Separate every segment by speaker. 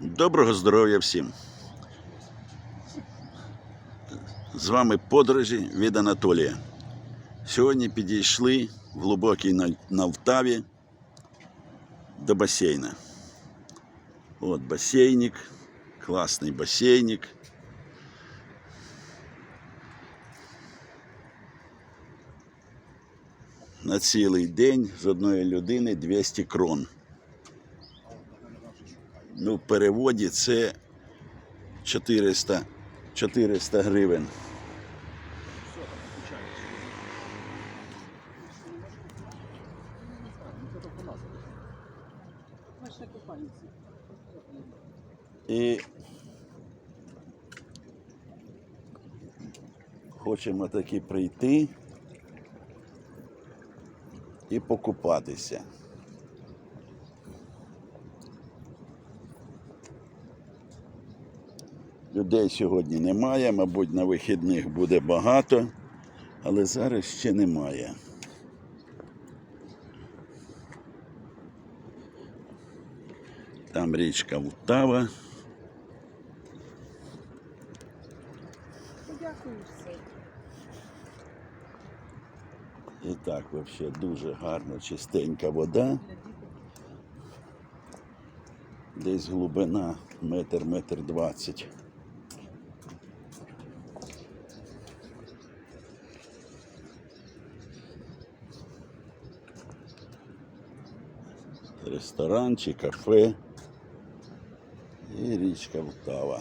Speaker 1: Доброго здоров'я всім. З вами подорожі від Анатолія. Сьогодні підійшли в глибокій На- Налтаві до басейна. От басейник, класний басейник. На цілий день з одної людини 200 крон. Ну, в переводі це 400, 400 гривень. І хочемо таки прийти і покупатися. Людей сьогодні немає, мабуть, на вихідних буде багато, але зараз ще немає. Там річка Втава.
Speaker 2: Дякую все.
Speaker 1: І так, взагалі, дуже гарно, чистенька вода. Десь глибина метр, метр двадцять. Ресторан чи кафе. І річка Втава.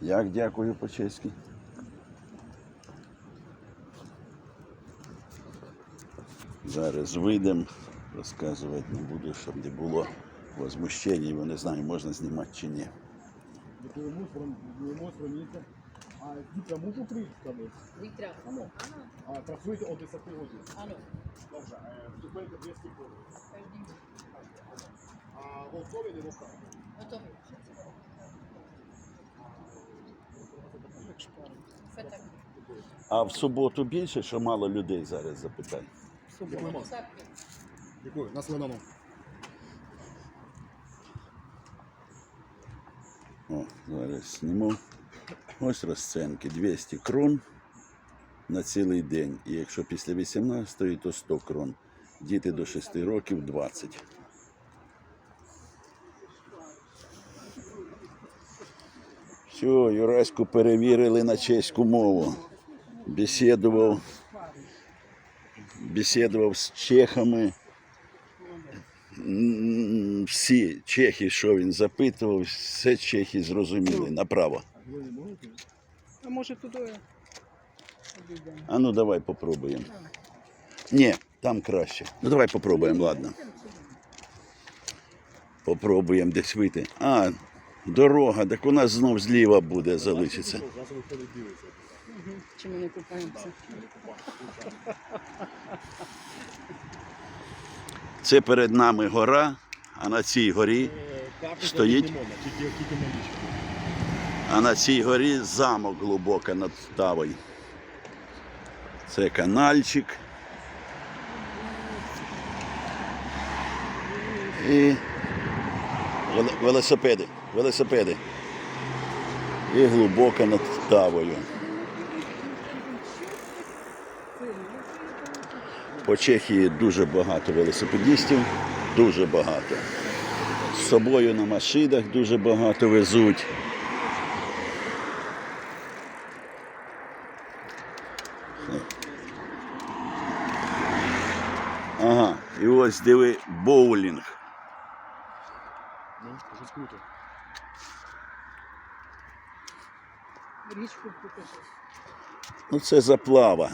Speaker 1: Як дякую по-чеськи? Зараз вийдемо, розказувати не буду, щоб не було возмущень, бо не знаю, можна знімати чи ні.
Speaker 3: А дітя можу українською?
Speaker 2: Вітра.
Speaker 3: Ану. А працюєте о 10 годин. Зупинка 200 хвилин.
Speaker 2: Кожний.
Speaker 3: А готові не готові?
Speaker 2: Готовий. Все так.
Speaker 1: А в суботу більше, що мало людей зараз запитай.
Speaker 3: Дякуємо.
Speaker 2: Посадки.
Speaker 3: Дякую, на свиному.
Speaker 1: О, зараз зніму. Ось розценки 200 крон на цілий день. І якщо після 18, то 100 крон. Діти до 6 років 20. Все, Юраську перевірили на чеську мову. Бесідував, бесідував з чехами. Всі чехи, що він запитував, все чехи зрозуміли направо.
Speaker 2: А може туди?
Speaker 1: А ну давай попробуємо. Ні, там краще. Ну давай попробуємо, ладно. Попробуємо десь вийти. А, дорога, так у нас знов зліва буде залишиться.
Speaker 2: Чи ми не купаємося?
Speaker 1: Це перед нами гора, а на цій горі, Стоїть? А на цій горі замок глибоко над Тавою. Це канальчик. І велосипеди. Велосипеди. І глибоко над Тавою. По Чехії дуже багато велосипедистів, дуже багато. З собою на машинах дуже багато везуть. Ага, і ось диви боулінг.
Speaker 3: Ну.
Speaker 1: Ну це заплава.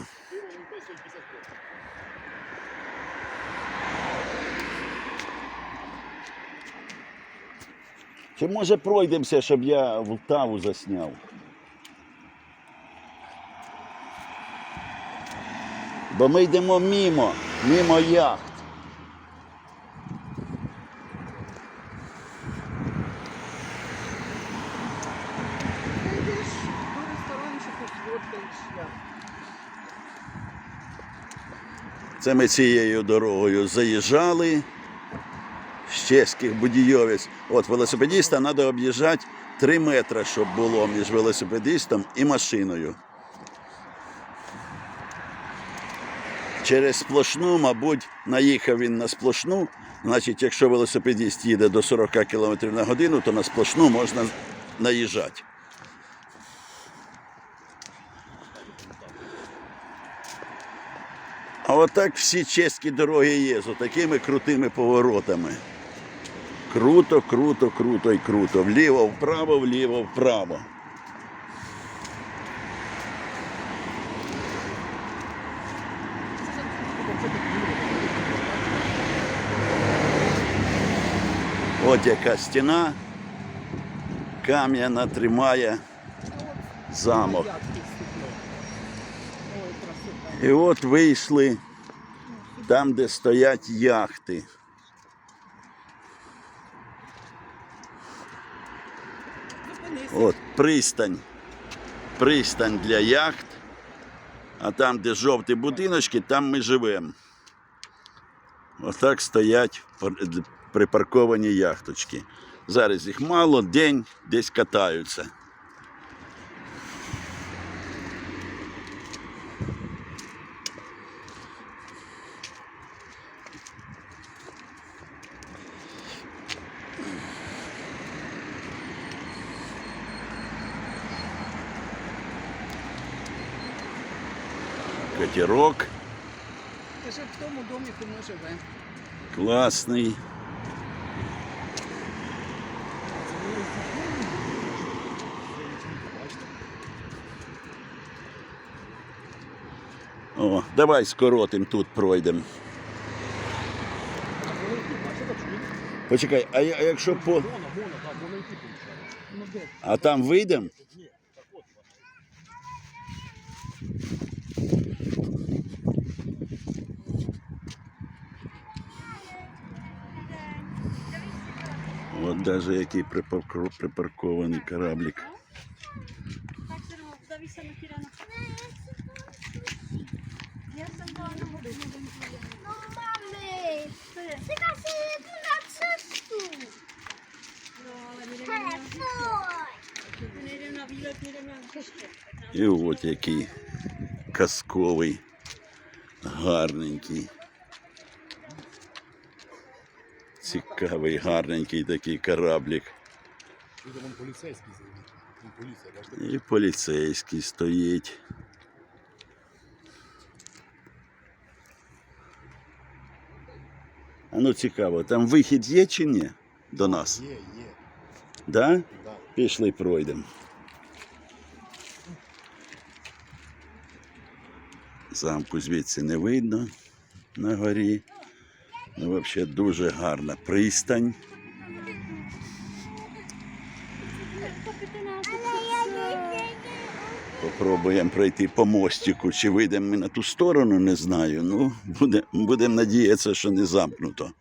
Speaker 1: Чи може пройдемося, щоб я Влтаву засняв? Бо ми йдемо мімо, мімо яхт. Це ми цією дорогою заїжджали. Ще чеських будійовець. От велосипедиста треба об'їжджати 3 метри, щоб було між велосипедистом і машиною. Через сплошну, мабуть, наїхав він на сплошну. Значить, якщо велосипедист їде до 40 км на годину, то на сплошну можна наїжджати. А отак всі чеські дороги є з такими крутими поворотами. Круто, круто, круто і круто. Вліво, вправо, вліво, вправо. От яка стіна кам'яна тримає замок. І от вийшли там, де стоять яхти. От пристань. Пристань для яхт. А там, де жовті будиночки, там ми живемо. Отак стоять припарковані яхточки. Зараз їх мало, день десь катаються. Катерок
Speaker 2: Каже, в тому доміку ми живемо.
Speaker 1: класний. О, давай скоротим тут пройдемо. Почекай, а я- а якщо по. А там вийдемо?
Speaker 3: От
Speaker 1: даже який припаркований кораблик. І от який казковий, гарненький. Цікавий, гарненький такий.
Speaker 3: Поліція.
Speaker 1: І поліцейський стоїть. А ну цікаво, там вихід є чи ні до нас?
Speaker 3: Є, є.
Speaker 1: Да?
Speaker 3: Да.
Speaker 1: Пішли пройдемо. Замку звідси не видно на горі. Ну, взагалі дуже гарна пристань. Попробуємо пройти по мостику. Чи вийдемо ми на ту сторону, не знаю. Ну, буде, будемо надіятися, що не замкнуто.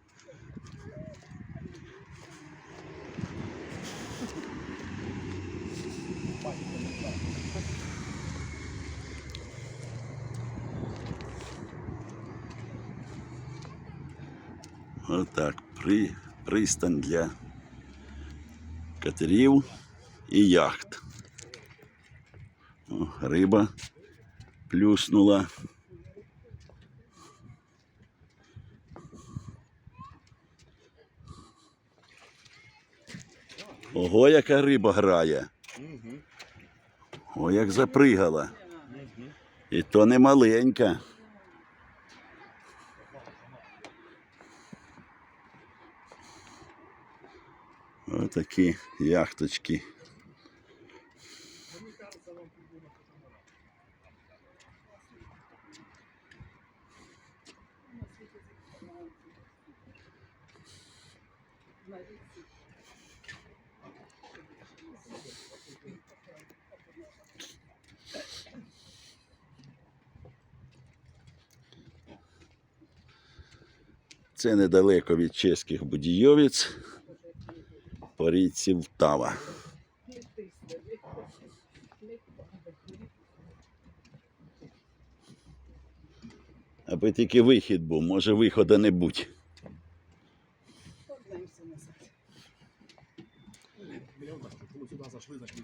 Speaker 1: Отак, при, пристань для катерів і яхт. О, риба плюснула. Ого, яка риба грає. О, як запригала. І то не маленька. Отакі яхточки. Це недалеко від чеських будійовиць по річці Втава. Аби тільки вихід був, може виходу не будь.
Speaker 3: Сюди значить.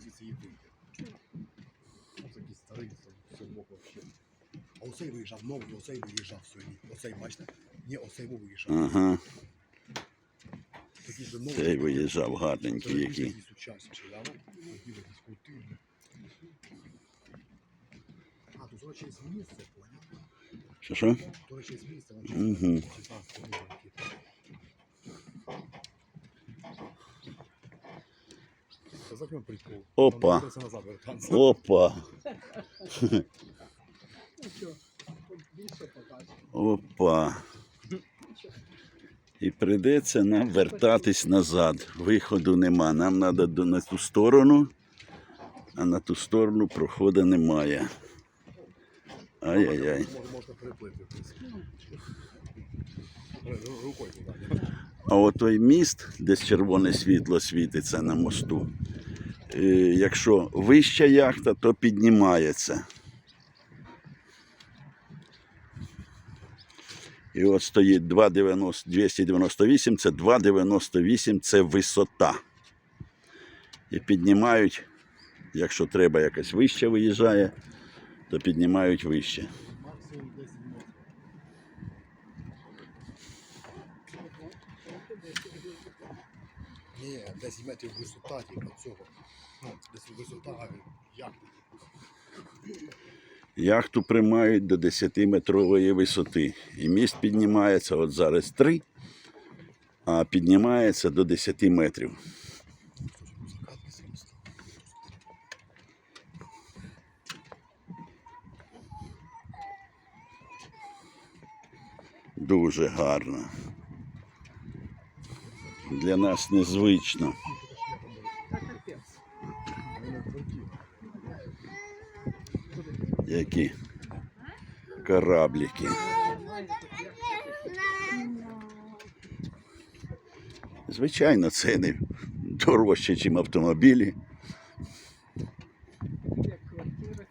Speaker 3: Ось такий старий, це боку взагалі. А оцей виїжджав новий, оцей виїжджав сьогодні. Оцей, бачите? Ні, оцей виїжджав.
Speaker 1: Ага. Цей виїжджав гарненький який. Що що?
Speaker 3: Прикол.
Speaker 1: Опа. Опа.
Speaker 2: Ну.
Speaker 1: Опа. І прийдеться нам вертатись назад. Виходу нема. Нам треба на ту сторону, а на ту сторону проходу немає. Ай-яй-яй. А от той міст, де червоне світло світиться на мосту, е, якщо вища яхта, то піднімається. І от стоїть 298, це 2,98 це висота. І піднімають, якщо треба якась вища виїжджає, то піднімають вище.
Speaker 3: Максимум 10 метрів. Ні, 10 метрів висота тільки цього. Ну, десь висота яхти.
Speaker 1: Яхту приймають до 10-метрової висоти. І міст піднімається, от зараз 3, а піднімається до 10 метрів. Дуже гарно. Для нас незвично.
Speaker 2: Та капець.
Speaker 3: Мене тверділо.
Speaker 1: Які кораблики. Звичайно, ціни дорожче, ніж автомобілі.
Speaker 2: Як квартири.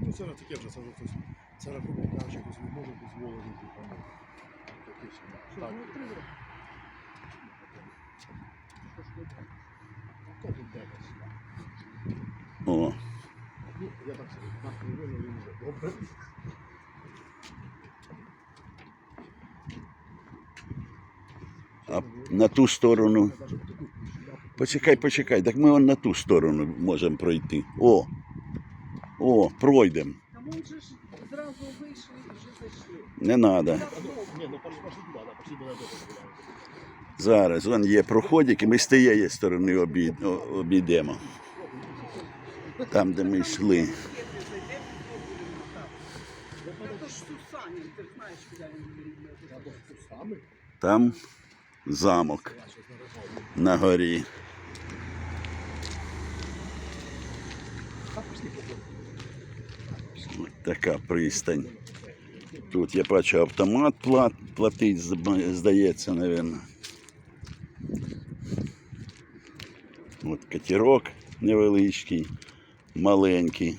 Speaker 3: Ну, це таке вже, це вже хтось. Це рахунок кажучи, хтось не може дозволити. типу, ну, якесь,
Speaker 2: Що,
Speaker 3: Так,
Speaker 2: ну, три роки. Що ж ви так?
Speaker 3: то тут декось.
Speaker 1: О,
Speaker 3: Ну, я так собі, на хвилину він вже добре.
Speaker 1: а на ту сторону. Почекай, почекай, так ми вон на ту сторону можемо пройти. О! О, пройдемо.
Speaker 2: Там он же ж зразу вийшли і вже зайшли.
Speaker 1: Не треба. Зараз вон є проходик, і ми з тієї сторони обід, обійдемо. Там, де ми йшли.
Speaker 2: Та.
Speaker 1: Там замок на горі. От така пристань. Тут я бачу автомат плат, платить, здається, мабуть. От катерок невеличкий, маленький.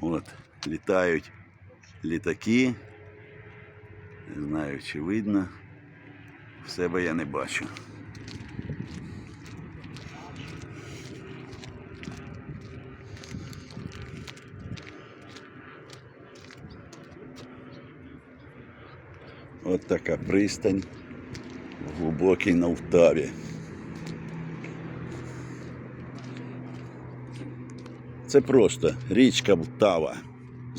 Speaker 1: От, літають літаки. Не знаю, чи видно. В себе я не бачу. От така пристань в глибокій Навтаві. Це просто річка Втава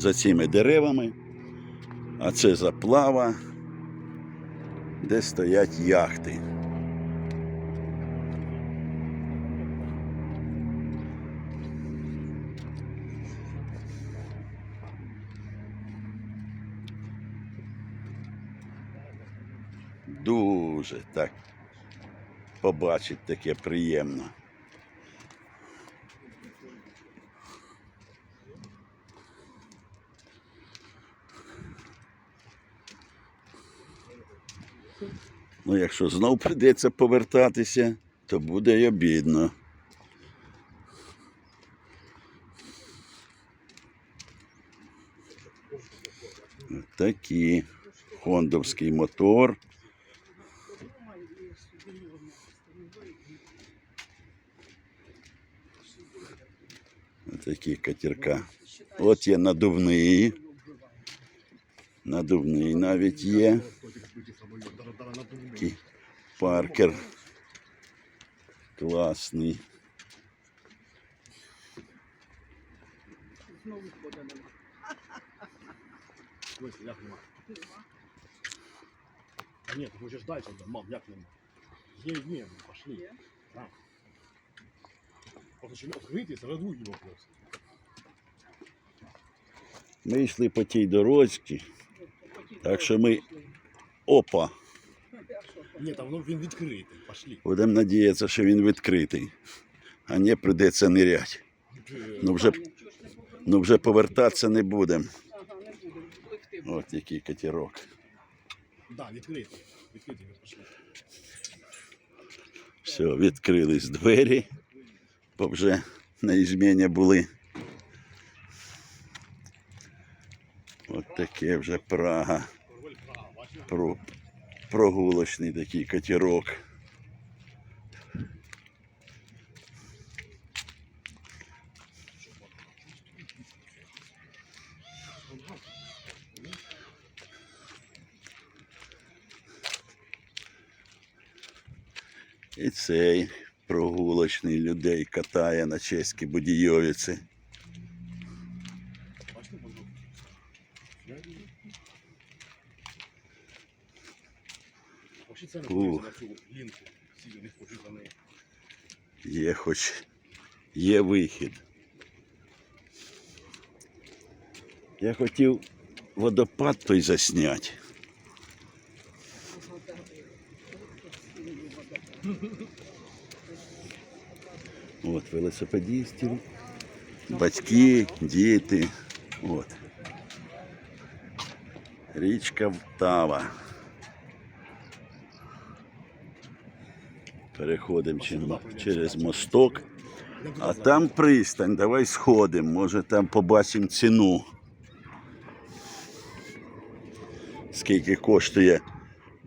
Speaker 1: за цими деревами, а це заплава, де стоять яхти. Дуже так побачить таке приємно. Ну, якщо знов прийдеться повертатися, то буде й обідно. Такий хондовський мотор. Такі катерка. От є надувний. Надувний навіть є. Такий паркер. Класний.
Speaker 2: Знову хода нема.
Speaker 3: Ось, як нема. А ні, ти хочеш далі, мам, як нема. Є, є, пошли. Так. Просто щоб відкрити, це другий вопрос.
Speaker 1: Ми йшли по тій дорожці, так що ми. Опа!
Speaker 3: Ні, там він відкритий, пошли.
Speaker 1: Будемо надіятися, що він відкритий. А не прийдеться нирять. Ну вже, ну вже повертатися не будемо. От який катерок.
Speaker 3: Да, відкритий. Відкритий, пошли.
Speaker 1: Все, відкрились двері, бо вже на ізміні були. От таке вже Прага. Про, прогулочний такий катерок. І цей прогулочний людей катає на чеській будійовіці.
Speaker 3: Бачите, можна? Вообще це не
Speaker 1: Ух.
Speaker 3: на цю лінку. Всі не за неї.
Speaker 1: Є хоч є вихід. Я хотів водопад той засняти. От велосипедистів, батьки, діти. От. Річка Втава. Переходимо через мосток. А там пристань, давай сходимо, може там побачимо ціну. Скільки коштує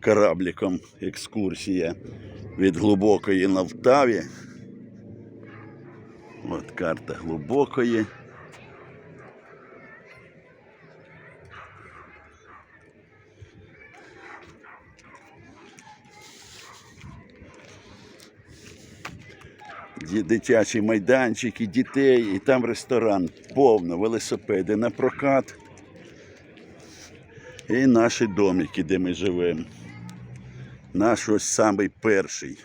Speaker 1: корабліком екскурсія від глибокої на Втаві. От карта глибокої. Ді- дитячі майданчики, дітей, і там ресторан повно, велосипеди на прокат. І наші домики, де ми живемо. Наш ось самий перший.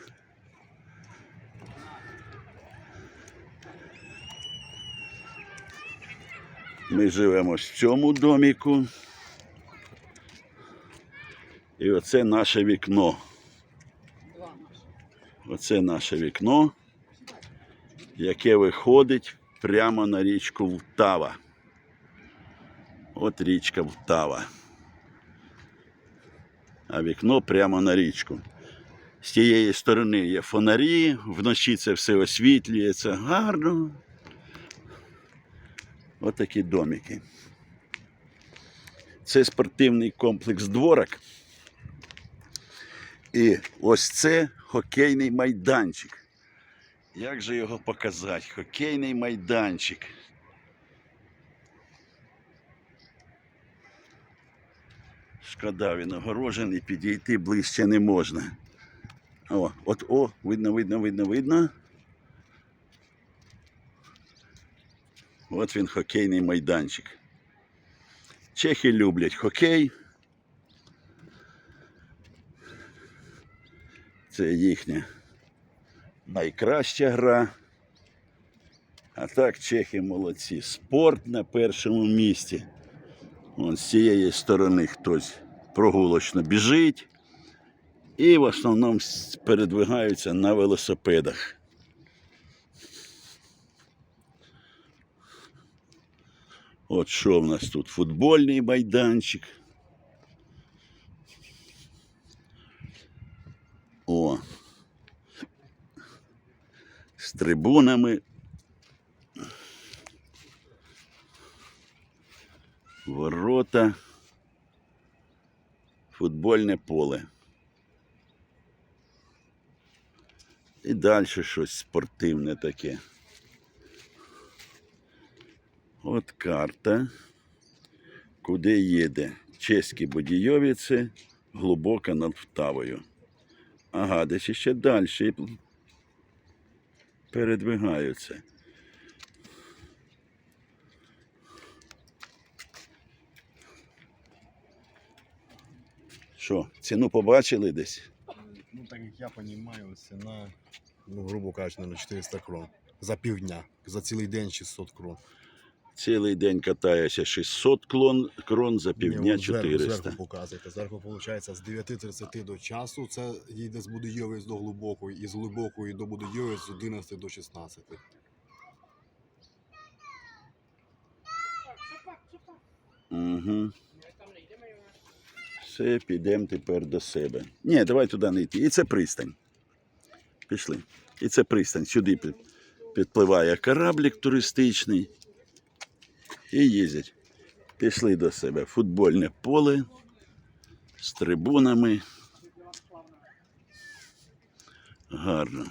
Speaker 1: Ми живемо в цьому доміку. І оце наше вікно. Оце наше вікно, яке виходить прямо на річку Втава. От річка Втава. А вікно прямо на річку. З тієї сторони є фонарі, вночі це все освітлюється гарно. Ось такі домики. Це спортивний комплекс дворок. І ось це хокейний майданчик. Як же його показати? Хокейний майданчик. Шкода, він огорожений, підійти ближче не можна. О, от о, видно, видно, видно, видно. От він хокейний майданчик. Чехи люблять хокей. Це їхня найкраща гра. А так чехи молодці. Спорт на першому місці. Вон з цієї сторони хтось прогулочно біжить. І в основному передвигаються на велосипедах. От що в нас тут? Футбольний майданчик. О. З трибунами. Ворота. Футбольне поле. І далі щось спортивне таке. От карта. Куди їде? Чеські Бодійовіці, глибоко над Втавою. Ага, десь ще далі передвигаються. Що, ціну побачили десь?
Speaker 3: Ну, так як я розумію, ціна, ну, грубо кажучи, на 400 крон. За півдня. За цілий день 600 крон.
Speaker 1: Цілий день катаєшся 600 клон, крон, за півдня
Speaker 3: от зверху,
Speaker 1: 400.
Speaker 3: Зверху показуєте. Зверху, виходить, з 9.30 до часу це їде з Будойовець до глибокої, і з глибокої до Будойовець з 11 до 16.
Speaker 1: Угу. Все, підемо тепер до себе. Ні, давай туди не йти. І це пристань. Пішли. І це пристань. Сюди підпливає кораблік туристичний. І їздять. Пішли до себе. Футбольне поле з трибунами. Гарно.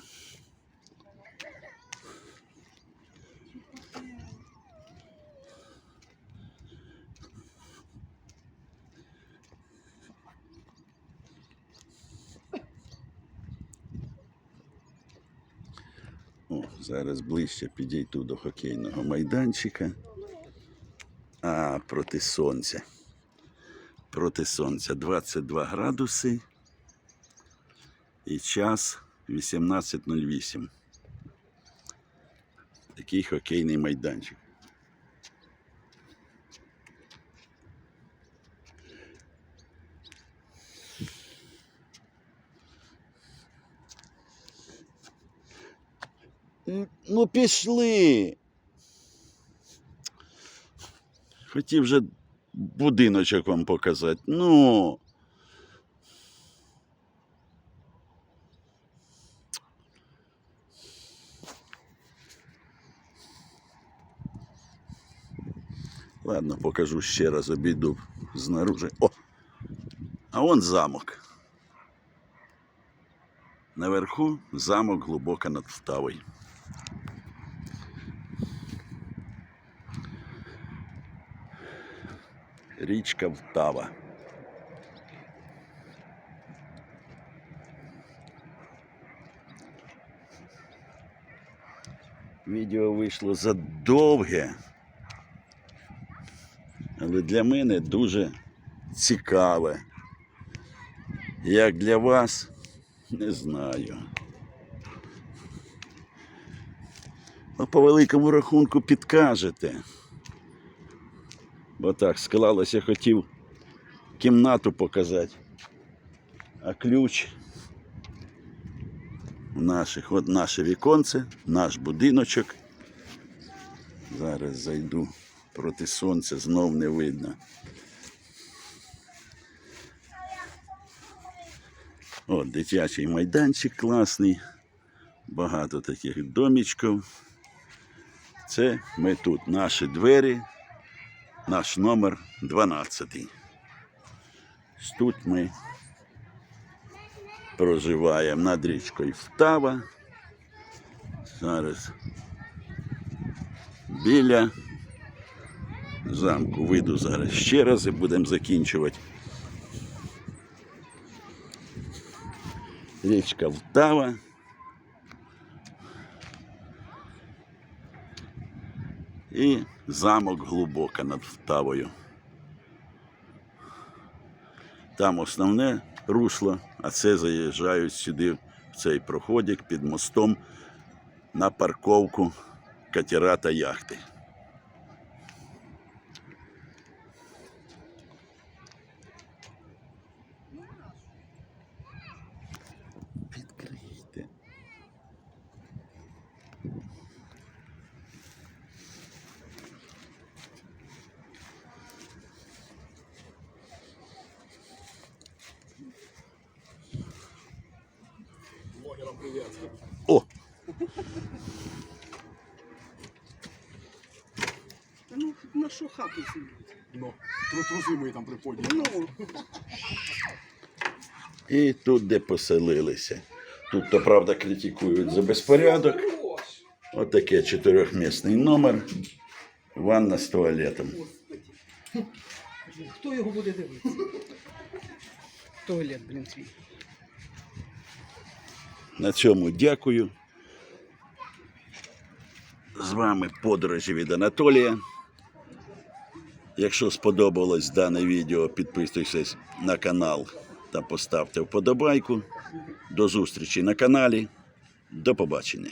Speaker 1: О, зараз ближче підійду до хокейного майданчика. А, проти сонця. Проти сонця 22 градуси і час 18.08. Такий хокейний майданчик. Ну, пішли. Хотів вже будиночок вам показати. Ну. Ладно, покажу ще раз, обійду знаружи. О! А вон замок. Наверху замок глибоко над Втавою. Річка Втава. Відео вийшло задовге, але для мене дуже цікаве. Як для вас, не знаю. Ну, по великому рахунку підкажете. Бо так склалося, хотів кімнату показати. А ключ в наших, от наше віконце, наш будиночок. Зараз зайду проти сонця, знов не видно. От дитячий майданчик класний, багато таких домічків. Це ми тут, наші двері, наш номер 12. Тут ми проживаємо над річкою Втава. Зараз біля замку вийду зараз ще раз і будемо закінчувати. Річка Втава. І замок глибоко над Втавою. Там основне русло, а це заїжджають сюди в цей проходик під мостом на парковку катера та яхти.
Speaker 3: Блогерам привіт.
Speaker 1: О,
Speaker 2: Ну, на що хату знімуть.
Speaker 3: Ну, тру- труси мої там приподні.
Speaker 2: Ну,
Speaker 1: І тут, де поселилися. Тут, то правда, критикують за безпорядок.
Speaker 2: ось.
Speaker 1: Отаке чотирьохмісний номер. Ванна з туалетом.
Speaker 2: Хто його буде дивитися? Туалет, блін, твій.
Speaker 1: На цьому дякую. З вами подорожі від Анатолія. Якщо сподобалось дане відео, підписуйтесь на канал та поставте вподобайку. До зустрічі на каналі. До побачення.